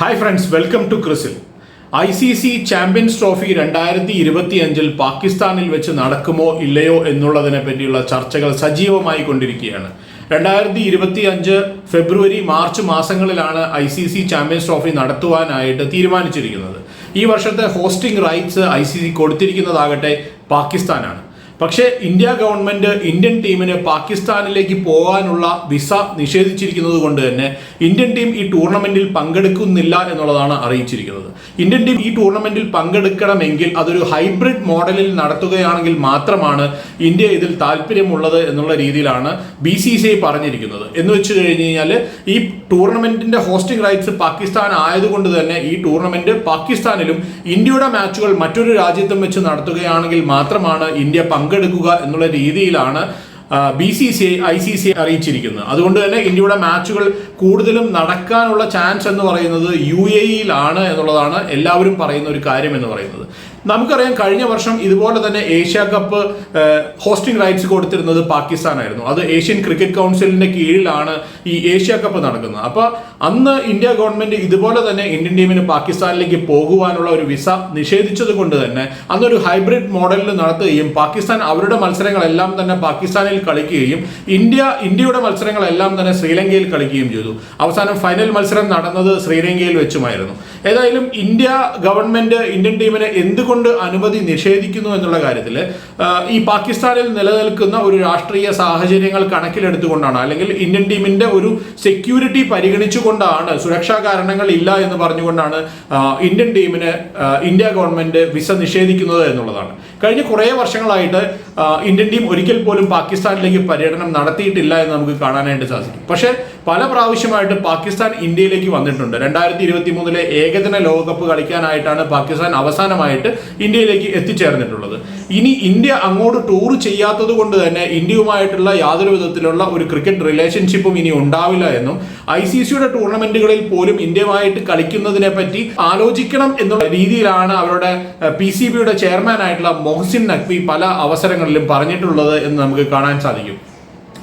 Hi friends welcome to Crisil I C C champions trophy രണ്ടായിരത്തി ഇരുപത്തി അഞ്ചിൽ പാകിസ്ഥാനിൽ വെച്ച് നടക്കുമോ ഇല്ലയോ എന്നുള്ളതിനെ പറ്റിയുള്ള ചർച്ചകൾ സജീവമായി കൊണ്ടിരിക്കുകയാണ്. രണ്ടായിരത്തി ഇരുപത്തി അഞ്ച് ഫെബ്രുവരി മാർച്ച് മാസങ്ങളിലാണ് I C C champions trophy നടത്തുവാനായിട്ട് തീരുമാനിച്ചിരിക്കുന്നത്. ഈ വർഷത്തെ hosting rights I C C കൊടുത്തിരിക്കുന്നതാകട്ടെ പാകിസ്ഥാനാണ്. പക്ഷേ ഇന്ത്യ ഗവൺമെന്റ് ഇന്ത്യൻ ടീമിന് പാകിസ്ഥാനിലേക്ക് പോകാനുള്ള വിസ നിഷേധിച്ചിരിക്കുന്നത് കൊണ്ട് തന്നെ ഇന്ത്യൻ ടീം ഈ ടൂർണമെന്റിൽ പങ്കെടുക്കുന്നില്ല എന്നുള്ളതാണ് അറിയിച്ചിരിക്കുന്നത്. ഇന്ത്യൻ ടീം ഈ ടൂർണമെന്റിൽ പങ്കെടുക്കണമെങ്കിൽ അതൊരു ഹൈബ്രിഡ് മോഡലിൽ നടത്തുകയാണെങ്കിൽ മാത്രമാണ് ഇന്ത്യ ഇതിൽ താല്പര്യമുള്ളത് എന്നുള്ള രീതിയിലാണ് ബി സി സി ഐ പറഞ്ഞിരിക്കുന്നത്. എന്ന് വെച്ച് കഴിഞ്ഞ് കഴിഞ്ഞാൽ ഈ ടൂർണമെന്റിന്റെ ഹോസ്റ്റിംഗ് റൈറ്റ്സ് പാകിസ്ഥാൻ ആയതുകൊണ്ട് തന്നെ ഈ ടൂർണമെന്റ് പാകിസ്ഥാനിലും ഇന്ത്യയുടെ മാച്ചുകൾ മറ്റൊരു രാജ്യത്തും വെച്ച് നടത്തുകയാണെങ്കിൽ മാത്രമാണ് ഇന്ത്യ പങ്കെടുക്കുക എന്നുള്ള രീതിയിലാണ് B C C I I C അറിയിച്ചിരിക്കുന്നത്. അതുകൊണ്ട് തന്നെ ഇന്ത്യയുടെ മാച്ചുകൾ കൂടുതലും നടക്കാനുള്ള ചാൻസ് എന്ന് പറയുന്നത് യു എ ഇയിലാണ് എന്നുള്ളതാണ് എല്ലാവരും പറയുന്ന ഒരു കാര്യം എന്ന് പറയുന്നത്. നമുക്കറിയാം കഴിഞ്ഞ വർഷം ഇതുപോലെ തന്നെ ഏഷ്യ കപ്പ് ഹോസ്റ്റിംഗ് റൈറ്റ്സ് കൊടുത്തിരുന്നത് പാകിസ്ഥാനായിരുന്നു. അത് ഏഷ്യൻ ക്രിക്കറ്റ് കൗൺസിലിന്റെ കീഴിലാണ് ഈ ഏഷ്യ കപ്പ് നടക്കുന്നത്. അപ്പൊ അന്ന് ഇന്ത്യ ഗവൺമെന്റ് ഇതുപോലെ തന്നെ ഇന്ത്യൻ ടീമിന് പാകിസ്ഥാനിലേക്ക് പോകുവാനുള്ള ഒരു വിസ നിഷേധിച്ചത് കൊണ്ട് തന്നെ അന്നൊരു ഹൈബ്രിഡ് മോഡലിൽ നടത്തുകയും പാകിസ്ഥാൻ അവരുടെ മത്സരങ്ങളെല്ലാം തന്നെ പാകിസ്ഥാനിൽ കളിക്കുകയും ഇന്ത്യ ഇന്ത്യയുടെ മത്സരങ്ങളെല്ലാം തന്നെ ശ്രീലങ്കയിൽ കളിക്കുകയും ചെയ്തു. അവസാനം ഫൈനൽ മത്സരം നടന്നത് ശ്രീലങ്കയിൽ വെച്ചുമായിരുന്നു. ഏതായാലും ഇന്ത്യ ഗവൺമെന്റ് ഇന്ത്യൻ ടീമിനെ എന്തുകൊണ്ട് അനുമതി നിഷേധിക്കുന്നു എന്നുള്ള കാര്യത്തിൽ ഈ പാകിസ്ഥാനിൽ നിലനിൽക്കുന്ന ഒരു രാഷ്ട്രീയ സാഹചര്യങ്ങൾ കണക്കിലെടുത്തുകൊണ്ടാണ് അല്ലെങ്കിൽ ഇന്ത്യൻ ടീമിന്റെ ഒരു സെക്യൂരിറ്റി പരിഗണിച്ചുകൊണ്ടാണ് സുരക്ഷാ കാരണങ്ങൾ ഇല്ല എന്ന് പറഞ്ഞുകൊണ്ടാണ് ഇന്ത്യൻ ടീമിന് ഇന്ത്യ ഗവൺമെന്റ് വിസ നിഷേധിക്കുന്നത് എന്നുള്ളതാണ്. കഴിഞ്ഞ കുറേ വർഷങ്ങളായിട്ട് ഇന്ത്യൻ ടീം ഒരിക്കൽ പോലും പാകിസ്ഥാനിലേക്ക് പര്യടനം നടത്തിയിട്ടില്ല എന്ന് നമുക്ക് കാണാനായിട്ട് സാധിക്കും. പക്ഷേ പല പ്രാവശ്യമായിട്ട് പാകിസ്ഥാൻ ഇന്ത്യയിലേക്ക് വന്നിട്ടുണ്ട്. രണ്ടായിരത്തി ഇരുപത്തി മൂന്നിലെ ഏകദിന ലോകകപ്പ് കളിക്കാനായിട്ടാണ് പാകിസ്ഥാൻ അവസാനമായിട്ട് ഇന്ത്യയിലേക്ക് എത്തിച്ചേർന്നിട്ടുള്ളത്. ഇനി ഇന്ത്യ അങ്ങോട്ട് ടൂർ ചെയ്യാത്തത് കൊണ്ട് തന്നെ ഇന്ത്യയുമായിട്ടുള്ള യാതൊരു വിധത്തിലുള്ള ഒരു ക്രിക്കറ്റ് റിലേഷൻഷിപ്പും ഇനി ഉണ്ടാവില്ല എന്നും ഐ സി സിയുടെ ടൂർണമെന്റുകളിൽ പോലും ഇന്ത്യയുമായിട്ട് കളിക്കുന്നതിനെ പറ്റി ആലോചിക്കണം എന്നുള്ള രീതിയിലാണ് അവരുടെ പി സി ബിയുടെ ചെയർമാൻ ആയിട്ടുള്ള മൊഹസിൻ നഖ്വി പല അവസരങ്ങളിലും പറഞ്ഞിട്ടുള്ളത് എന്ന് നമുക്ക് കാണാൻ സാധിക്കും.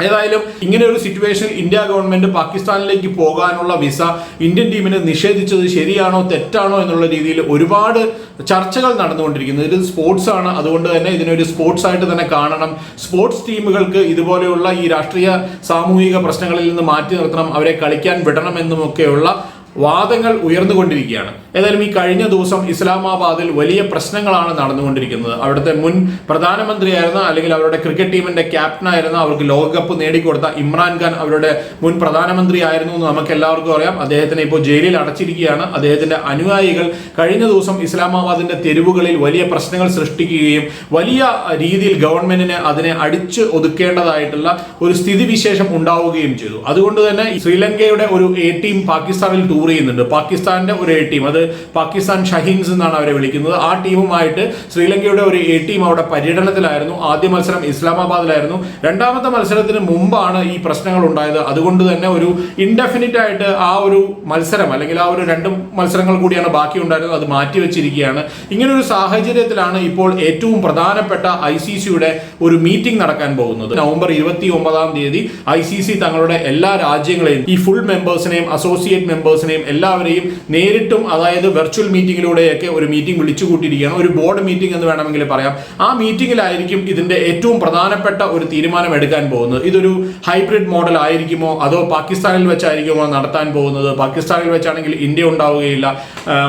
ഏതായാലും ഇങ്ങനെ ഒരു സിറ്റുവേഷനിൽ ഇന്ത്യ ഗവൺമെന്റ് പാകിസ്ഥാനിലേക്ക് പോകാനുള്ള വിസ ഇന്ത്യൻ ടീമിനെ നിഷേധിച്ചത് ശരിയാണോ തെറ്റാണോ എന്നുള്ള രീതിയിൽ ഒരുപാട് ചർച്ചകൾ നടന്നുകൊണ്ടിരിക്കുന്നത്. ഇത് സ്പോർട്സ് ആണ്. അതുകൊണ്ട് തന്നെ ഇതിനൊരു സ്പോർട്സ് ആയിട്ട് തന്നെ കാണണം. സ്പോർട്സ് ടീമുകൾക്ക് ഇതുപോലെയുള്ള ഈ രാഷ്ട്രീയ സാമൂഹിക പ്രശ്നങ്ങളിൽ നിന്ന് മാറ്റി നിർത്തണം. അവരെ കളിക്കാൻ വിടണം എന്നുമൊക്കെയുള്ള വാദങ്ങൾ ഉയർന്നുകൊണ്ടിരിക്കുകയാണ്. ഏതായാലും ഈ കഴിഞ്ഞ ദിവസം ഇസ്ലാമാബാദിൽ വലിയ പ്രശ്നങ്ങളാണ് നടന്നുകൊണ്ടിരിക്കുന്നത്. അവിടുത്തെ മുൻ പ്രധാനമന്ത്രിയായിരുന്ന അല്ലെങ്കിൽ അവരുടെ ക്രിക്കറ്റ് ടീമിന്റെ ക്യാപ്റ്റനായിരുന്ന അവർക്ക് ലോകകപ്പ് നേടിക്കൊടുത്ത ഇമ്രാൻഖാൻ അവരുടെ മുൻ പ്രധാനമന്ത്രി ആയിരുന്നു എന്ന് നമുക്ക് എല്ലാവർക്കും അറിയാം. അദ്ദേഹത്തിനെ ഇപ്പോൾ ജയിലിൽ അടച്ചിരിക്കുകയാണ്. അദ്ദേഹത്തിന്റെ അനുയായികൾ കഴിഞ്ഞ ദിവസം ഇസ്ലാമാബാദിന്റെ തെരുവുകളിൽ വലിയ പ്രശ്നങ്ങൾ സൃഷ്ടിക്കുകയും വലിയ രീതിയിൽ ഗവൺമെന്റിന് അതിനെ അടിച്ചു ഒതുക്കേണ്ടതായിട്ടുള്ള ഒരു സ്ഥിതിവിശേഷം ഉണ്ടാവുകയും ചെയ്തു. അതുകൊണ്ട് തന്നെ ശ്രീലങ്കയുടെ ഒരു എ ടീം പാകിസ്ഥാനിൽ ടൂർ ചെയ്യുന്നുണ്ട്. പാകിസ്ഥാന്റെ ഒരു എ ടീം അത് പാകിസ്ഥാൻ ഷഹീൻസ് എന്നാണ് അവരെ വിളിക്കുന്നത്. ആ ടീമുമായിട്ട് ശ്രീലങ്കയുടെ ഒരു എ ടീം അവിടെ പര്യടനത്തിലായിരുന്നു. ആദ്യ മത്സരം ഇസ്ലാമാബാദിലായിരുന്നു. രണ്ടാമത്തെ മത്സരത്തിന് മുമ്പാണ് ഈ പ്രശ്നങ്ങൾ ഉണ്ടായത്. അതുകൊണ്ട് തന്നെ ഒരു ഇൻഡെഫിനിറ്റ് ആയിട്ട് ആ ഒരു മത്സരം അല്ലെങ്കിൽ ആ ഒരു രണ്ട് മത്സരങ്ങൾ കൂടിയാണ് ബാക്കി ഉണ്ടായിരുന്നത് അത് മാറ്റി വെച്ചിരിക്കുകയാണ് ഇങ്ങനെ ഒരു സാഹചര്യത്തിലാണ് ഇപ്പോൾ ഏറ്റവും പ്രധാനപ്പെട്ട ഐ സി സിയുടെ ഒരു മീറ്റിംഗ് നടക്കാൻ പോകുന്നത്. നവംബർ ഇരുപത്തി ഒമ്പതാം തീയതി ഐ സി സി തങ്ങളുടെ എല്ലാ രാജ്യങ്ങളെയും ഈ ഫുൾ മെമ്പേഴ്സിനെയും അസോസിയേറ്റ് മെമ്പേഴ്സിനെയും എല്ലാവരെയും നേരിട്ടും അതായത് വെർച്വൽ മീറ്റിങ്ങിലൂടെയൊക്കെ ഒരു മീറ്റിംഗ് വിളിച്ചു കൂട്ടിയിരിക്കുകയാണ് ഒരു ബോർഡ് മീറ്റിംഗ് എന്ന് വേണമെങ്കിൽ പറയാം. ആ മീറ്റിംഗിലായിരിക്കും ഇതിന്റെ ഏറ്റവും പ്രധാനപ്പെട്ട ഒരു തീരുമാനം എടുക്കാൻ പോകുന്നത്. ഇതൊരു ഹൈബ്രിഡ് മോഡൽ ആയിരിക്കുമോ? അതോ പാകിസ്ഥാനിൽ വെച്ചായിരിക്കുമോ നടത്താൻ പോകുന്നത്? പാകിസ്ഥാനിൽ വെച്ചാണെങ്കിൽ ഇന്ത്യ ഉണ്ടാവുകയില്ല.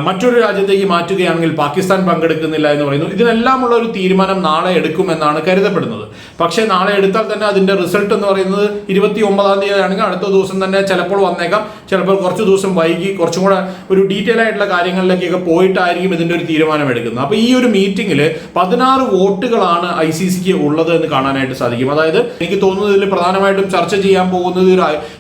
മറ്റൊരു രാജ്യത്തേക്ക് മാറ്റുകയാണെങ്കിൽ പാകിസ്ഥാൻ പങ്കെടുക്കുന്നില്ല എന്ന് പറയുന്നു. ഇതിനെല്ലാമുള്ള ഒരു തീരുമാനം നാളെ എടുക്കുമെന്നാണ് കരുതപ്പെടുന്നത്. പക്ഷേ നാളെ എടുത്താൽ തന്നെ അതിന്റെ റിസൾട്ട് എന്ന് പറയുന്നത് ഇരുപത്തി ഒമ്പതാം തീയതി ആണെങ്കിൽ അടുത്ത ദിവസം തന്നെ ചിലപ്പോൾ വന്നേക്കാം. ചിലപ്പോൾ കുറച്ച് ദിവസം വൈകി കുറച്ചും കൂടെ ഒരു ഡീറ്റെയിൽ ആയിട്ടുള്ള കാര്യങ്ങളിലേക്കൊക്കെ പോയിട്ടായിരിക്കും ഇതിന്റെ ഒരു തീരുമാനം എടുക്കുന്നത് അപ്പോൾ ഈ ഒരു മീറ്റിംഗിൽ പതിനാറ് വോട്ടുകളാണ് ഐ സി സിക്ക് ഉള്ളത് എന്ന് കാണാനായിട്ട് സാധിക്കും. അതായത് എനിക്ക് തോന്നുന്നത് ഇതിൽ പ്രധാനമായിട്ടും ചർച്ച ചെയ്യാൻ പോകുന്നത്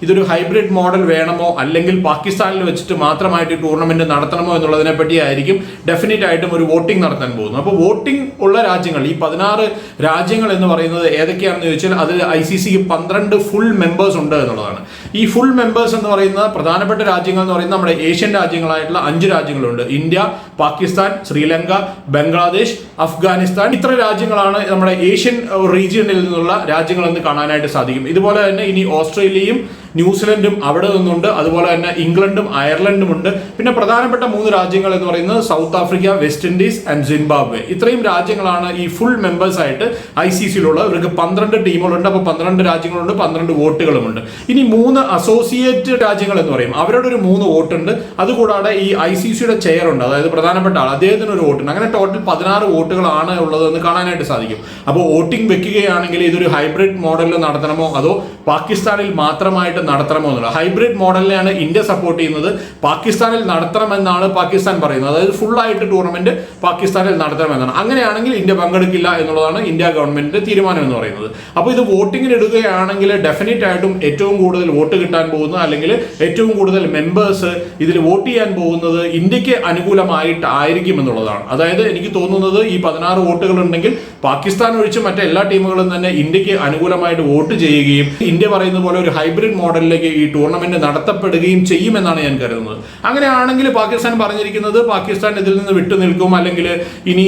ഇതൊരു ഹൈബ്രിഡ് മോഡൽ വേണമോ അല്ലെങ്കിൽ പാകിസ്ഥാനിൽ വെച്ചിട്ട് മാത്രമായിട്ട് ടൂർണമെന്റ് നടത്തണമോ എന്നുള്ളതിനെ പറ്റി ആയിരിക്കും ഡെഫിനറ്റ് ആയിട്ടും ഒരു വോട്ടിംഗ് നടത്താൻ പോകുന്നത്. അപ്പോൾ വോട്ടിംഗ് ഉള്ള രാജ്യങ്ങൾ ഈ പതിനാറ് രാജ്യങ്ങൾ എന്ന് പറയുന്നത് ഏതൊക്കെയാണെന്ന് ചോദിച്ചാൽ അതിൽ ഐ സി സിക്ക് പന്ത്രണ്ട് ഫുൾ മെമ്പേഴ്സ് ഉണ്ട് എന്നുള്ളതാണ്. ഈ ഫുൾ മെമ്പേഴ്സ് എന്ന് പറയുന്ന പ്രധാനപ്പെട്ട രാജ്യങ്ങൾ എന്ന് പറയുന്നത് നമ്മുടെ ഏഷ്യൻ രാജ്യങ്ങളായിട്ടുള്ള അഞ്ച് രാജ്യങ്ങളുണ്ട്. ഇന്ത്യ പാകിസ്ഥാൻ ശ്രീലങ്ക ബംഗ്ലാദേശ് അഫ്ഗാനിസ്ഥാൻ. ഇത്ര രാജ്യങ്ങളാണ് നമ്മുടെ ഏഷ്യൻ റീജിയനിൽ നിന്നുള്ള രാജ്യങ്ങളെന്ന് കാണാനായിട്ട് സാധിക്കും. ഇതുപോലെ തന്നെ ഇനി ഓസ്ട്രേലിയയും ന്യൂസിലൻഡും അവിടെ നിന്നുണ്ട്. അതുപോലെ തന്നെ ഇംഗ്ലണ്ടും അയർലൻഡും ഉണ്ട്. പിന്നെ പ്രധാനപ്പെട്ട മൂന്ന് രാജ്യങ്ങൾ എന്ന് പറയുന്നത് South Africa West Indies and Zimbabwe. ഇത്രയും രാജ്യങ്ങളാണ് ഈ ഫുൾ മെമ്പേഴ്സ് ആയിട്ട് ഐ സി സിയിലുള്ള ഇവർക്ക് പന്ത്രണ്ട് ടീമുകളുണ്ട്. അപ്പോൾ പന്ത്രണ്ട് രാജ്യങ്ങളുണ്ട് പന്ത്രണ്ട് വോട്ടുകളുമുണ്ട്. ഇനി മൂന്ന് അസോസിയേറ്റ് രാജ്യങ്ങൾ എന്ന് പറയും. അവരുടെ ഒരു മൂന്ന് വോട്ടുണ്ട്. അതുകൂടാതെ ഈ ഐ സി സിയുടെ ചെയർ ഉണ്ട്. അതായത് പ്രധാനപ്പെട്ട ആൾ. അദ്ദേഹത്തിന് ഒരു വോട്ടുണ്ട്. അങ്ങനെ ടോട്ടൽ പതിനാറ് വോട്ടുകളാണ് ഉള്ളതെന്ന് കാണാനായിട്ട് സാധിക്കും. അപ്പോൾ വോട്ടിംഗ് വെക്കുകയാണെങ്കിൽ ഇതൊരു ഹൈബ്രിഡ് മോഡലിൽ നടത്തണമോ? അതോ പാകിസ്ഥാനിൽ മാത്രമായിട്ട് നടത്തണമോ എന്നുള്ളത് ഹൈബ്രിഡ് മോഡലിനെയാണ് ഇന്ത്യ സപ്പോർട്ട് ചെയ്യുന്നത്. പാകിസ്ഥാനിൽ നടത്തണമെന്നാണ് പാകിസ്ഥാൻ പറയുന്നത്. അതായത് ഫുൾ ആയിട്ട് ടൂർണമെന്റ് പാകിസ്ഥാനിൽ നടത്തണമെന്നാണ്. അങ്ങനെയാണെങ്കിൽ ഇന്ത്യ പങ്കെടുക്കില്ല എന്നുള്ളതാണ് ഇന്ത്യ ഗവൺമെന്റിന്റെ തീരുമാനം എന്ന് പറയുന്നത്. അപ്പോൾ ഇത് വോട്ടിങ്ങിന് ഇടുകയാണെങ്കിൽ ഡെഫിനറ്റ് ആയിട്ടും ഏറ്റവും കൂടുതൽ വോട്ട് കിട്ടാൻ പോകുന്നത് അല്ലെങ്കിൽ ഏറ്റവും കൂടുതൽ മെമ്പേഴ്സ് ഇതിൽ വോട്ട് ചെയ്യാൻ പോകുന്നത് ഇന്ത്യയ്ക്ക് അനുകൂലമായിട്ട് ആയിരിക്കും എന്നുള്ളതാണ്. അതായത് എനിക്ക് തോന്നുന്നത് ഈ പതിനാറ് വോട്ടുകൾ ഉണ്ടെങ്കിൽ പാകിസ്ഥാൻ ഒഴിച്ച് മറ്റെല്ലാ ടീമുകളും തന്നെ ഇന്ത്യയ്ക്ക് അനുകൂലമായിട്ട് വോട്ട് ചെയ്യുകയും ഇന്ത്യ പറയുന്ന പോലെ ഒരു ഹൈബ്രിഡ് മോഡലിലേക്ക് ഈ ടൂർണമെന്റ് നടത്തപ്പെടുകയും ചെയ്യുമെന്നാണ് ഞാൻ കരുതുന്നത്. അങ്ങനെയാണെങ്കിൽ പാകിസ്ഥാൻ പറഞ്ഞിരിക്കുന്നത് പാകിസ്ഥാൻ ഇതിൽ നിന്ന് വിട്ടുനിൽക്കും അല്ലെങ്കിൽ ഇനി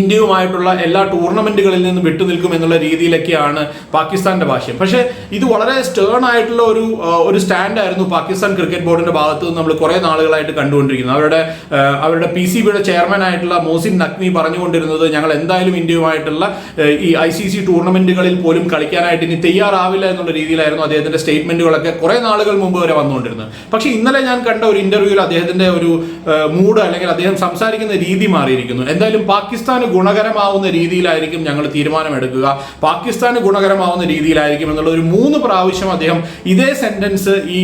ഇന്ത്യയുമായിട്ടുള്ള എല്ലാ ടൂർണമെന്റുകളിൽ നിന്നും വിട്ടുനിൽക്കും എന്നുള്ള രീതിയിലൊക്കെയാണ് പാകിസ്ഥാന്റെ ഭാഷ്യം. പക്ഷേ ഇത് വളരെ സ്റ്റേൺ ആയിട്ടുള്ള ഒരു ഒരു സ്റ്റാൻഡ് ആയിരുന്നു പാകിസ്ഥാൻ ക്രിക്കറ്റ് ബോർഡിന്റെ ഭാഗത്ത് നിന്ന് നമ്മൾ കുറെ നാളുകളായിട്ട് കണ്ടുകൊണ്ടിരിക്കുന്നത്. അവരുടെ അവരുടെ പി സി ബിയുടെ ചെയർമാൻ ആയിട്ടുള്ള മോസിൻ നഖ്മി പറഞ്ഞുകൊണ്ടിരുന്നത് ഞങ്ങൾ എന്തായാലും ഇന്ത്യയുമായിട്ടുള്ള ഈ ഐ സി സി ടൂർണമെന്റുകളിൽ പോലും കളിക്കാനായിട്ട് ഇനി തയ്യാറാവില്ല എന്നുള്ള രീതിയിലായിരുന്നു അദ്ദേഹത്തിന്റെ സ്റ്റേറ്റ്മെന്റുകളൊക്കെ കുറെ നാളുകൾ മുമ്പ് വരെ വന്നുകൊണ്ടിരുന്നത്. പക്ഷേ ഇന്നലെ ഞാൻ കണ്ട ഒരു ഇന്റർവ്യൂവിൽ അദ്ദേഹത്തിന്റെ ഒരു മൂഡ് അല്ലെങ്കിൽ അദ്ദേഹം സംസാരിക്കുന്ന രീതി മാറിയിരിക്കുന്നു. എന്തായാലും പാകിസ്ഥാന് ഗുണകരമാവുന്ന രീതിയിലായിരിക്കും ഞങ്ങൾ തീരുമാനമെടുക്കുക. പാകിസ്ഥാന് ഗുണകരമാവുന്ന രീതിയിലായിരിക്കും എന്നുള്ള ഒരു മൂന്ന് പ്രാവശ്യം അദ്ദേഹം ഇതേ സെന്റൻസ് ഈ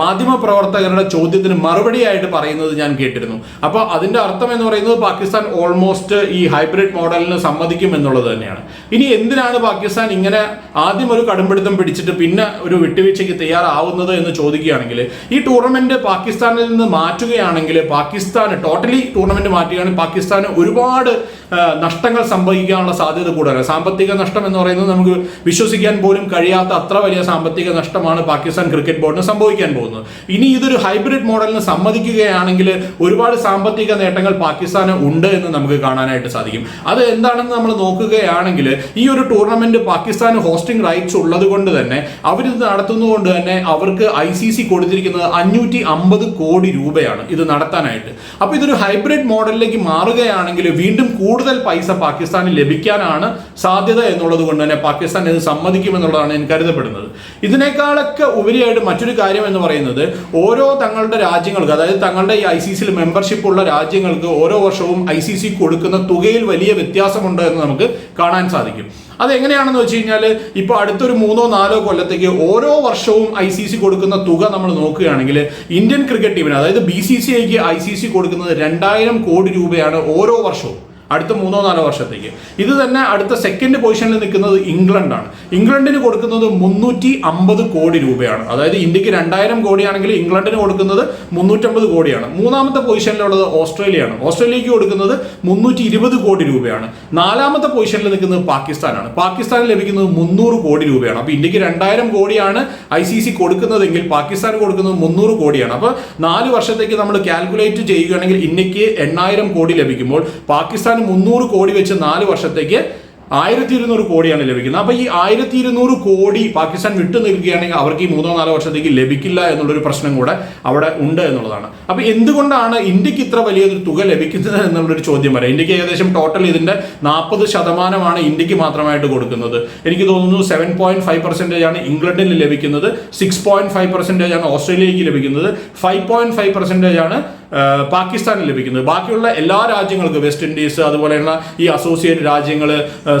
മാധ്യമ പ്രവർത്തകരുടെ ചോദ്യത്തിന് മറുപടിയായിട്ട് പറയുന്നത് ഞാൻ കേട്ടിരുന്നു. അപ്പോൾ അതിന്റെ അർത്ഥം എന്ന് പറയുന്നത് പാകിസ്ഥാൻ ഓൾമോസ്റ്റ് ഈ ഹൈബ്രിഡ് മോഡലിന് സമ്മതിക്കും എന്നുള്ളത് തന്നെയാണ്. ഇനി എന്തിനാണ് പാകിസ്ഥാൻ ഇങ്ങനെ ആദ്യം ഒരു കടുംപിടുത്തം പിടിച്ചിട്ട് പിന്നെ ഒരു വിട്ടുവീഴ്ചയ്ക്ക് തയ്യാറാവുന്നത് എന്ന് ചോദിക്കുകയാണെങ്കിൽ ഈ ടൂർണമെന്റ് പാകിസ്ഥാനിൽ നിന്ന് മാറ്റുകയാണെങ്കിൽ പാകിസ്ഥാന് ടോട്ടലി ടൂർണമെന്റ് മാറ്റുകയാണെങ്കിൽ പാകിസ്ഥാന് ഒരുപാട് നഷ്ടങ്ങൾ സംഭവിക്കാനുള്ള സാധ്യത കൂടുതലാണ്. സാമ്പത്തിക നഷ്ടം എന്ന് പറയുന്നത് നമുക്ക് വിശ്വസിക്കാൻ പോലും കഴിയാത്ത അത്ര വലിയ സാമ്പത്തിക നഷ്ടമാണ് പാകിസ്ഥാൻ ക്രിക്കറ്റ് ബോർഡിന് സംഭവിക്കാൻ പോകുന്നത്. ഇനി ഇതൊരു ഹൈബ്രിഡ് മോഡലിന് സമ്മതിക്കുകയാണെങ്കിൽ ഒരുപാട് സാമ്പത്തിക നേട്ടങ്ങൾ പാകിസ്ഥാന് ഉണ്ട് എന്ന് നമുക്ക് കാണാനായിട്ട് സാധിക്കും. അത് എന്താണെന്ന് നമ്മൾ നോക്കുകയാണെങ്കിൽ ഈ ഒരു ടൂർണമെന്റ് പാകിസ്ഥാന് ഹോസ്റ്റിംഗ് റൈറ്റ്സ് ഉള്ളത് കൊണ്ട് തന്നെ അവരിത് നടത്തുന്നതുകൊണ്ട് തന്നെ അവർക്ക് ഐ സി സി കൊടുത്തിരിക്കുന്നത് അഞ്ഞൂറ്റി അമ്പത് കോടി രൂപയാണ് ഇത് നടത്താനായിട്ട്. അപ്പൊ ഇതൊരു ഹൈബ്രിഡ് മോഡലിലേക്ക് മാറുകയാണെങ്കിൽ വീണ്ടും കൂടുതൽ പൈസ പാകിസ്ഥാന് ലഭിക്കാനാണ് സാധ്യത എന്നുള്ളത് കൊണ്ട് തന്നെ പാകിസ്ഥാൻ ഇത് സമ്മതിക്കുമെന്നുള്ളതാണ് എനിക്ക് കരുതപ്പെടുന്നത്. ഇതിനേക്കാളൊക്കെ ഉപരിയായിട്ട് മറ്റൊരു കാര്യം എന്ന് പറയുന്നത് ഓരോ തങ്ങളുടെ രാജ്യങ്ങൾക്ക് അതായത് തങ്ങളുടെ ഈ ഐ സി സിയിൽ മെമ്പർഷിപ്പ് ഉള്ള രാജ്യങ്ങൾക്ക് ഓരോ വർഷവും ഐ സി സി കൊടുക്കുന്ന തുകയിൽ വലിയ വ്യത്യാസമുണ്ട് എന്ന് നമുക്ക് കാണാൻ സാധിക്കും. അതെങ്ങനെയാണെന്ന് വെച്ച് കഴിഞ്ഞാൽ ഇപ്പോൾ അടുത്തൊരു മൂന്നോ നാലോ കൊല്ലത്തേക്ക് ഓരോ വർഷവും ഐ സി സി കൊടുക്കുന്ന തുക നമ്മൾ നോക്കുകയാണെങ്കിൽ ഇന്ത്യൻ ക്രിക്കറ്റ് ടീമിന് അതായത് ബി സി സി ഐക്ക് ഐ സി സി കൊടുക്കുന്നത് രണ്ടായിരം കോടി രൂപയാണ് ഓരോ വർഷവും. അടുത്ത മൂന്നോ നാലോ വർഷത്തേക്ക്. ഇത് തന്നെ അടുത്ത സെക്കൻഡ് പൊസിഷനിൽ നിൽക്കുന്നത് ഇംഗ്ലണ്ടാണ്. ഇംഗ്ലണ്ടിന് കൊടുക്കുന്നത് മുന്നൂറ്റി അമ്പത് കോടി രൂപയാണ്. അതായത് ഇന്ത്യയ്ക്ക് രണ്ടായിരം കോടിയാണെങ്കിൽ ഇംഗ്ലണ്ടിന് കൊടുക്കുന്നത് മുന്നൂറ്റമ്പത് കോടിയാണ്. മൂന്നാമത്തെ പൊസിഷനിലുള്ളത് ഓസ്ട്രേലിയയാണ്. ഓസ്ട്രേലിയക്ക് കൊടുക്കുന്നത് മുന്നൂറ്റി ഇരുപത് കോടി രൂപയാണ്. നാലാമത്തെ പൊസിഷനിൽ നിൽക്കുന്നത് പാകിസ്ഥാനാണ്. പാകിസ്ഥാനിൽ ലഭിക്കുന്നത് മുന്നൂറ് കോടി രൂപയാണ്. അപ്പോൾ ഇന്ത്യയ്ക്ക് രണ്ടായിരം കോടിയാണ് ഐ സി സി കൊടുക്കുന്നതെങ്കിൽ പാകിസ്ഥാൻ കൊടുക്കുന്നത് മുന്നൂറ് കോടിയാണ്. അപ്പോൾ നാല് വർഷത്തേക്ക് നമ്മൾ കാൽക്കുലേറ്റ് ചെയ്യുകയാണെങ്കിൽ ഇന്ത്യയ്ക്ക് എണ്ണായിരം കോടി ലഭിക്കുമ്പോൾ പാകിസ്ഥാന് മുന്നൂറ് കോടി വെച്ച് നാല് വർഷത്തേക്ക് ആയിരത്തി ഇരുന്നൂറ് കോടിയാണ് ലഭിക്കുന്നത്. അപ്പൊ ഈ ആയിരത്തി ഇരുന്നൂറ് കോടി പാകിസ്ഥാൻ വിട്ടു നിൽക്കുകയാണെങ്കിൽ അവർക്ക് ഈ മൂന്നോ നാലോ വർഷത്തേക്ക് ലഭിക്കില്ല എന്നുള്ളൊരു പ്രശ്നം കൂടെ അവിടെ ഉണ്ട് എന്നുള്ളതാണ്. അപ്പൊ എന്തുകൊണ്ടാണ് ഇന്ത്യയ്ക്ക് ഇത്ര വലിയൊരു തുക ലഭിക്കുന്നത് എന്നുള്ളൊരു ചോദ്യം വരാം? ഇന്ത്യയ്ക്ക് ഏകദേശം ടോട്ടൽ ഇതിന്റെ നാൽപ്പത് ശതമാനമാണ് ഇന്ത്യയ്ക്ക് മാത്രമായിട്ട് കൊടുക്കുന്നത്. എനിക്ക് തോന്നുന്നു സെവൻ പോയിന്റ് ഫൈവ് പെർസെന്റേജ് ആണ് ഇംഗ്ലണ്ടിന് ലഭിക്കുന്നത്. സിക്സ് പോയിന്റ് ഫൈവ് പെർസെന്റേജ് ആണ് ഓസ്ട്രേലിയക്ക് ലഭിക്കുന്നത്. ഫൈവ് പോയിന്റ് ഫൈവ് പെർസെന്റേജ് ആണ് പാകിസ്ഥാനിൽ ലഭിക്കുന്നത്. ബാക്കിയുള്ള എല്ലാ രാജ്യങ്ങൾക്കും വെസ്റ്റ് ഇൻഡീസ് അതുപോലെയുള്ള ഈ അസോസിയേറ്റ് രാജ്യങ്ങൾ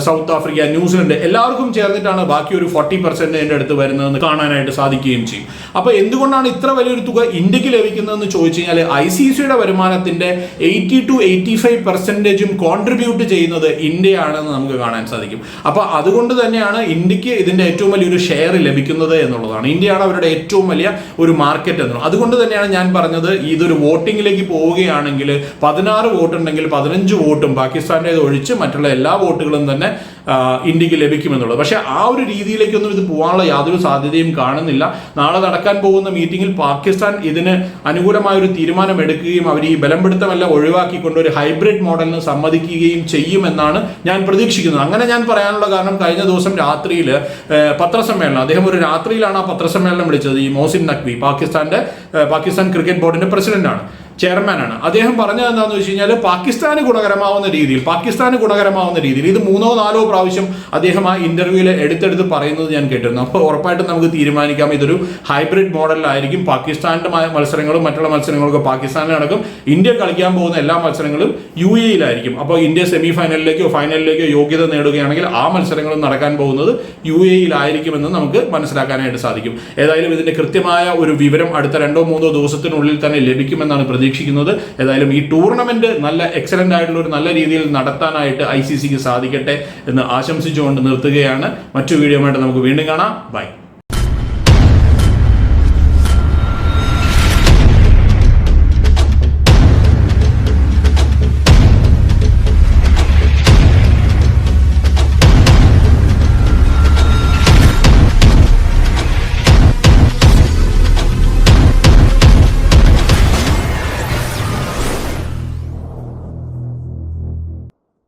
സൗത്ത് ആഫ്രിക്ക ന്യൂസിലൻഡ് എല്ലാവർക്കും ചേർന്നിട്ടാണ് ബാക്കി ഒരു ഫോർട്ടി പെർസെന്റേജിന്റെ അടുത്ത് വരുന്നതെന്ന് കാണാനായിട്ട് സാധിക്കുകയും ചെയ്യും. അപ്പൊ എന്തുകൊണ്ടാണ് ഇത്ര വലിയൊരു തുക ഇന്ത്യയ്ക്ക് ലഭിക്കുന്നതെന്ന് ചോദിച്ചു കഴിഞ്ഞാൽ ഐ സി സിയുടെ വരുമാനത്തിന്റെ എയ്റ്റി ടു എയ്റ്റി ഫൈവ് പെർസെന്റേജും കോൺട്രിബ്യൂട്ട് ചെയ്യുന്നത് ഇന്ത്യയാണെന്ന് നമുക്ക് കാണാൻ സാധിക്കും. അപ്പൊ അതുകൊണ്ട് തന്നെയാണ് ഇന്ത്യയ്ക്ക് ഇതിന്റെ ഏറ്റവും വലിയൊരു ഷെയർ ലഭിക്കുന്നത് എന്നുള്ളതാണ്. ഇന്ത്യയാണ് അവരുടെ ഏറ്റവും വലിയ ഒരു മാർക്കറ്റ് എന്നുള്ളത്. അതുകൊണ്ട് തന്നെയാണ് ഞാൻ പറഞ്ഞത് ഇതൊരു വോട്ടിങ്ങിലേക്ക് പോവുകയാണെങ്കിൽ പതിനാറ് വോട്ട് ഉണ്ടെങ്കിൽ പതിനഞ്ച് വോട്ടും പാകിസ്ഥാന്റെ ഒഴിച്ച് മറ്റുള്ള എല്ലാ വോട്ടുകളും തന്നെ ഇന്ത്യയ്ക്ക് ലഭിക്കുമെന്നുള്ളത്. പക്ഷേ ആ ഒരു രീതിയിലേക്കൊന്നും ഇത് പോകാനുള്ള യാതൊരു സാധ്യതയും കാണുന്നില്ല. നാളെ നടക്കാൻ പോകുന്ന മീറ്റിംഗിൽ പാകിസ്ഥാൻ ഇതിന് അനുകൂലമായ ഒരു തീരുമാനം എടുക്കുകയും അവർ ഈ ബലംപിടുത്തമെല്ലാം ഒഴിവാക്കിക്കൊണ്ട് ഒരു ഹൈബ്രിഡ് മോഡലിന് സമ്മതിക്കുകയും ചെയ്യുമെന്നാണ് ഞാൻ പ്രതീക്ഷിക്കുന്നത്. അങ്ങനെ ഞാൻ പറയാനുള്ള കാരണം കഴിഞ്ഞ ദിവസം രാത്രിയിൽ പത്രസമ്മേളനം. അദ്ദേഹം ഒരു രാത്രിയിലാണ് ആ പത്രസമ്മേളനം വിളിച്ചത്. ഈ മോസിൻ നഖ്വി പാകിസ്ഥാന്റെ പാകിസ്ഥാൻ ക്രിക്കറ്റ് ബോർഡിന്റെ പ്രസിഡന്റാണ്. ചെയർമാനാണ്. അദ്ദേഹം പറഞ്ഞത് എന്താണെന്ന് വെച്ച് കഴിഞ്ഞാൽ പാകിസ്ഥാന് ഗുണകരമാവുന്ന രീതിയിൽ പാകിസ്ഥാന് ഗുണകരമാവുന്ന രീതിയിൽ ഇത് മൂന്നോ നാലോ പ്രാവശ്യം അദ്ദേഹം ആ ഇന്റർവ്യൂവിൽ എടുത്തെടുത്ത് പറയുന്നത് ഞാൻ കേട്ടിരുന്നു. അപ്പോൾ ഉറപ്പായിട്ടും നമുക്ക് തീരുമാനിക്കാം. ഇതൊരു ഹൈബ്രിഡ് മോഡലിലായിരിക്കും പാകിസ്ഥാന്റെ മത്സരങ്ങളും മറ്റുള്ള മത്സരങ്ങളൊക്കെ പാകിസ്ഥാനിൽ നടക്കും. ഇന്ത്യ കളിക്കാൻ പോകുന്ന എല്ലാ മത്സരങ്ങളും യു എയിലായിരിക്കും അപ്പോൾ ഇന്ത്യ സെമി ഫൈനലിലേക്കോ ഫൈനലിലേക്കോ യോഗ്യത നേടുകയാണെങ്കിൽ ആ മത്സരങ്ങളും നടക്കാൻ പോകുന്നത് യു എയിലായിരിക്കുമെന്ന് നമുക്ക് മനസ്സിലാക്കാനായിട്ട് സാധിക്കും. ഏതായാലും ഇതിന്റെ കൃത്യമായ ഒരു വിവരം അടുത്ത രണ്ടോ മൂന്നോ ദിവസത്തിനുള്ളിൽ തന്നെ ലഭിക്കുമെന്നാണ് പ്രതീക്ഷിക്കുന്നത്. ഏതായാലും ഈ ടൂർണമെന്റ് നല്ല എക്സലന്റ് ആയിട്ടുള്ള ഒരു നല്ല രീതിയിൽ നടത്താനായിട്ട് ഐ സി സിക്ക് സാധിക്കട്ടെ എന്ന് ആശംസിച്ചുകൊണ്ട് നിർത്തുകയാണ്. മറ്റു വീഡിയോ നമുക്ക് വീണ്ടും കാണാം. ബൈ.